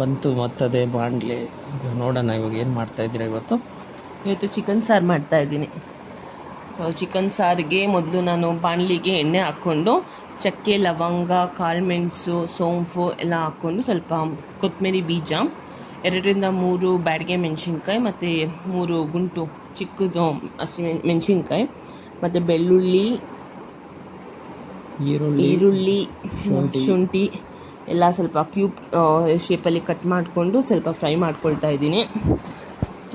ಬಂತು ಮತ್ತದೇ ಬಾಂಡ್ಲೆ ಈಗ ನೋಡೋಣ ಇವಾಗ ಏನು ಮಾಡ್ತಾ ಇದ್ದೀರಾ ಇವತ್ತು? ಇವತ್ತು ಚಿಕನ್ ಸಾರು ಮಾಡ್ತಾ ಇದ್ದೀನಿ. ಚಿಕನ್ ಸಾರಿಗೆ ಮೊದಲು ನಾನು ಬಾಣಲಿಗೆ ಎಣ್ಣೆ ಹಾಕ್ಕೊಂಡು ಚಕ್ಕೆ ಲವಂಗ ಕಾಳುಮೆಣಸು ಸೋಂಪು ಎಲ್ಲ ಹಾಕ್ಕೊಂಡು ಸ್ವಲ್ಪ ಕೊತ್ತಂಬರಿ ಬೀಜ ಎರಡರಿಂದ ಮೂರು ಬ್ಯಾಡಿಗೆ ಮೆಣಸಿನ್ಕಾಯಿ ಮತ್ತು ಮೂರು ಗುಂಟು ಚಿಕ್ಕದು ಹಸಿ ಮೆಣಸಿನ್ಕಾಯಿ ಮತ್ತು ಬೆಳ್ಳುಳ್ಳಿ ಈರುಳ್ಳಿ ಈರುಳ್ಳಿ ಶುಂಠಿ. ಎಲ್ಲ ಸ್ವಲ್ಪ ಕ್ಯೂಬ್ ಶೇಪಲ್ಲಿ ಕಟ್ ಮಾಡಿಕೊಂಡು ಸ್ವಲ್ಪ ಫ್ರೈ ಮಾಡ್ಕೊಳ್ತಾ ಇದ್ದೀನಿ.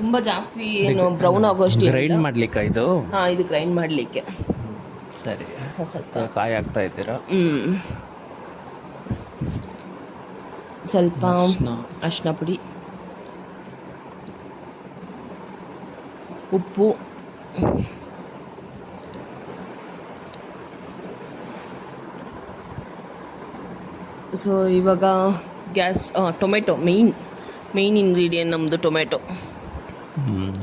ತುಂಬ ಜಾಸ್ತಿ ಏನು ಬ್ರೌನ್ ಆಗೋಷ್ಟು ಗ್ರೈಂಡ್ ಮಾಡಲಿಕ್ಕೆ ಇದು? ಹಾಂ ಇದು ಗ್ರೈಂಡ್ ಮಾಡಲಿಕ್ಕೆ. ಸರಿ. ಸ್ವಲ್ಪ. ಕಾಯಿ ಹಾಕ್ತಾ ಇದ್ದೀರಾ? ಹ್ಞೂ ಸ್ವಲ್ಪ. ಅರಿಶಿನ ಪುಡಿ. ಉಪ್ಪು. ಸೊ ಇವಾಗ gas tomato main main ingredient ನಮ್ಮದು ಟೊಮೆಟೊ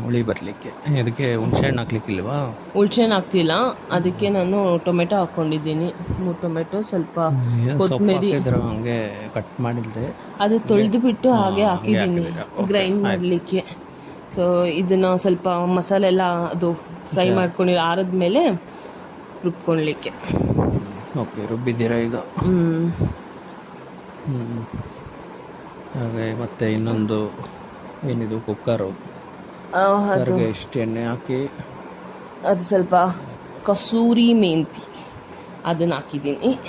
ಹುಳಿ ಬರಲಿಕ್ಕೆ. ಅದಕ್ಕೆ ಹುಣ್ಸೆಹಣ್ಣು ಹಾಕ್ಲಿಕ್ಕಿಲ್ವಾ? ಹುಳ್ಸೆಹಣ್ಣು ಹಾಕ್ತಿಲ್ಲ. ಅದಕ್ಕೆ ನಾನು ಟೊಮೆಟೊ ಹಾಕ್ಕೊಂಡಿದ್ದೀನಿ ಮೂರು ಟೊಮೆಟೊ ಸ್ವಲ್ಪ ಕೊತ್ತಂಬರಿ. ಹಂಗೆ ಕಟ್ ಮಾಡಿದ್ದೆ ಅದು ತೊಳೆದು ಬಿಟ್ಟು ಹಾಗೆ ಹಾಕಿದ್ದೀನಿ. ಗ್ರೈಂಡ್ ಮಾಡಲಿಕ್ಕೆ. ಸೊ ಇದನ್ನು ಸ್ವಲ್ಪ ಮಸಾಲೆ ಎಲ್ಲ ಅದು ಫ್ರೈ ಮಾಡ್ಕೊಂಡು ಆರಿದ್ಮೇಲೆ ರುಬ್ಕೊಳ್ಲಿಕ್ಕೆ. ಓಕೆ ರುಬ್ಬಿದ್ದೀರಾ ಈಗ? ಹ್ಞೂ ಹಾಗೆ ಮತ್ತೆ ಇನ್ನೊಂದು ಏನಿದು ಕುಕ್ಕರು. ಅದು. ಎಷ್ಟು ಎಣ್ಣೆ ಹಾಕಿ. ಅದು ಸ್ವಲ್ಪ ಕಸೂರಿ ಮೆಂತಿ ಅದನ್ನು ಹಾಕಿದ್ದೀನಿ.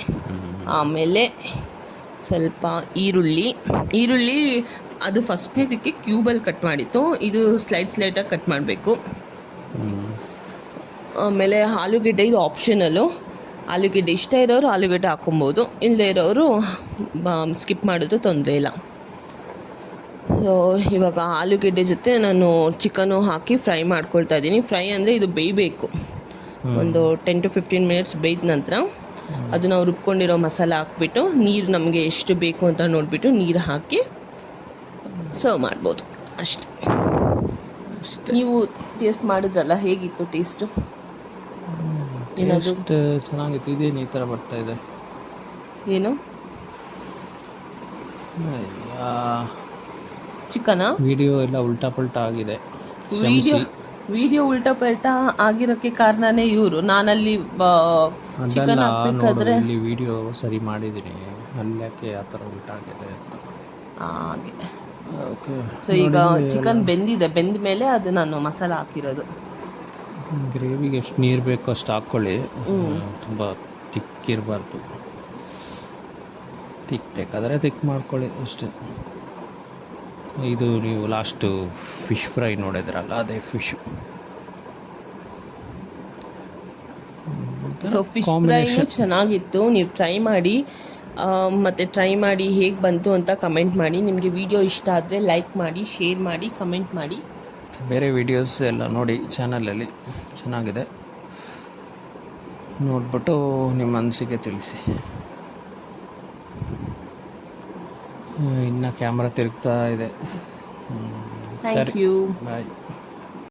ಆಮೇಲೆ ಸ್ವಲ್ಪ ಈರುಳ್ಳಿ. ಈರುಳ್ಳಿ ಅದು ಫಸ್ಟ್ನೇದಕ್ಕೆ ಕ್ಯೂಬಲ್ಲಿ ಕಟ್ ಮಾಡಿತ್ತು. ಇದು ಸ್ಲೈಡ್ ಸ್ಲೈಟಾಗಿ ಕಟ್ ಮಾಡಬೇಕು. ಆಮೇಲೆ ಆಲೂಗೆಡ್ಡೆ ಇದು ಆಪ್ಷನಲ್ಲು ಆಲೂಗೆಡ್ಡೆ ಇಷ್ಟ ಇರೋರು ಆಲೂಗೆಡ್ಡೆ ಹಾಕೊಬೋದು ಇಲ್ಲದೆ ಇರೋರು ಸ್ಕಿಪ್ ಮಾಡೋದು ತೊಂದರೆ ಇಲ್ಲ. ಸೊ ಇವಾಗ ಆಲೂಗೆಡ್ಡೆ ಜೊತೆ ನಾನು ಚಿಕನು ಹಾಕಿ ಫ್ರೈ ಮಾಡ್ಕೊಳ್ತಾ ಇದ್ದೀನಿ. ಫ್ರೈ ಅಂದರೆ ಇದು ಬೇಯಬೇಕು. ಒಂದು ಟೆನ್ ಟು ಫಿಫ್ಟೀನ್ ಮಿನಿಟ್ಸ್ ಬೇಯ್ದ ನಂತರ ಅದು ನಾವು ರುಬ್ಕೊಂಡಿರೋ ಮಸಾಲ ಹಾಕ್ಬಿಟ್ಟು ನೀರು ನಮಗೆ ಎಷ್ಟು ಬೇಕು ಅಂತ ನೋಡಿಬಿಟ್ಟು ನೀರು ಹಾಕಿ ಸರ್ವ್ ಮಾಡ್ಬೋದು. ಅಷ್ಟೆ. ನೀವು ಟೇಸ್ಟ್ ಮಾಡಿದ್ರಲ್ಲ ಹೇಗಿತ್ತು ಟೇಸ್ಟು ಏನಾದ್ರು ಟೇಸ್ಟ್ ಚೆನ್ನಾಗಿತ್ತು. ಇದೇನು ಈ ಥರ ಬರ್ತಾ ಇದೆ? ಏನು? ಚಿಕನಾ? ವಿಡಿಯೋ ಎಲ್ಲ ಉಲ್ಟಾ ಪಲ್ಟಾ ಆಗಿದೆ. ವಿಡಿಯೋ ವಿಡಿಯೋ ಉಲ್ಟಾ ಪಲ್ಟಾ ಆಗಿರೋಕ್ಕೆ ಕಾರಣನೇ ಇವರು. ನಾನಲ್ಲಿ ಚಿಕನ್ ಅದಲ್ಲ ನೋಡು ಹಾಕ್ಬೇಕಾದ್ರೆ ಇಲ್ಲಿ ವಿಡಿಯೋ ಸರಿ ಮಾಡಿದ್ದೀನಿ ಅಲ್ಲಕ್ಕೆ ಆ ಥರ ಉಲ್ಟಾ ಆಗಿದೆ ಅಂತ. ಹಾಗೆ. ಓಕೆ. ಸೊ ಈಗ ಚಿಕನ್ ಬೆಂದಿದೆ. ಬೆಂದ ಮೇಲೆ ಅದು ನಾನು ಮಸಾಲ ಹಾಕಿರೋದು. ಗ್ರೇವಿಗೆ ಎಷ್ಟು ನೀರು ಬೇಕೋ ಅಷ್ಟು ಹಾಕ್ಕೊಳ್ಳಿ. ತುಂಬ ತಿಕ್ಕಿರಬಾರ್ದು. ತಿಕ್ ಬೇಕಾದರೆ ತಿಕ್ ಮಾಡ್ಕೊಳ್ಳಿ ಅಷ್ಟೇ. ಇದು ನೀವು ಲಾಸ್ಟು ಫಿಶ್ ಫ್ರೈ ನೋಡಿದ್ರಲ್ಲ ಅದೇ ಫಿಶ್. ಸೊ ಫಿಶ್ ಫ್ರೈನು ಚೆನ್ನಾಗಿತ್ತು. ನೀವು ಟ್ರೈ ಮಾಡಿ. ಮತ್ತೆ ಟ್ರೈ ಮಾಡಿ ಹೇಗೆ ಬಂತು ಅಂತ ಕಮೆಂಟ್ ಮಾಡಿ. ನಿಮಗೆ ವಿಡಿಯೋ ಇಷ್ಟ ಆದರೆ ಲೈಕ್ ಮಾಡಿ ಶೇರ್ ಮಾಡಿ ಕಮೆಂಟ್ ಮಾಡಿ. ಬೇರೆ ವೀಡಿಯೋಸ್ ಎಲ್ಲ ನೋಡಿ ಚಾನಲಲ್ಲಿ ಚೆನ್ನಾಗಿದೆ. ನೋಡ್ಬಿಟ್ಟು ನಿಮ್ಮ ಅನಿಸಿಕೆ ತಿಳಿಸಿ. ಇನ್ನು ಕ್ಯಾಮ್ರಾ ತಿರುಗ್ತಾ ಇದೆ. ಸರಿ. ಬಾಯ್